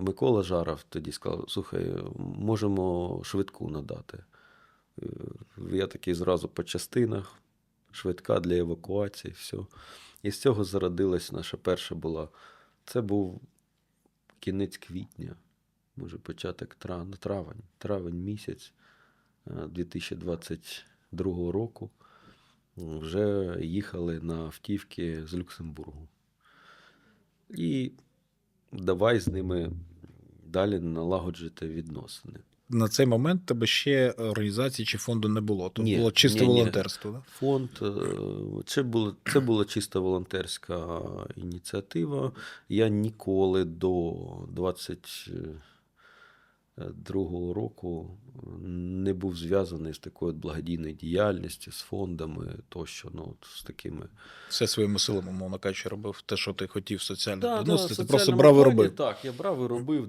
Микола Жаров тоді сказав: слухай, можемо швидку надати. Е, Я такий зразу по частинах, швидка для евакуації, все. І з цього зародилась наша перша була. Це був кінець квітня, може, початок травень, травень місяць е, 2022 року. Вже їхали на автівки з Люксембургу. І давай з ними далі налагоджувати відносини. На цей момент тебе ще організації чи фонду не було. Тут Ні, було чисто ні, ні. волонтерство. Да? Фонд е, це було, це була чисто волонтерська ініціатива. Я ніколи до 22 року не був зв'язаний з такою благодійною діяльністю, з фондами тощо, ну, от з такими. Все своїми силами, мовно кажучи, робив те, що ти хотів соціально Да, доносити. да, ти просто брав і робив. Так, я брав і робив.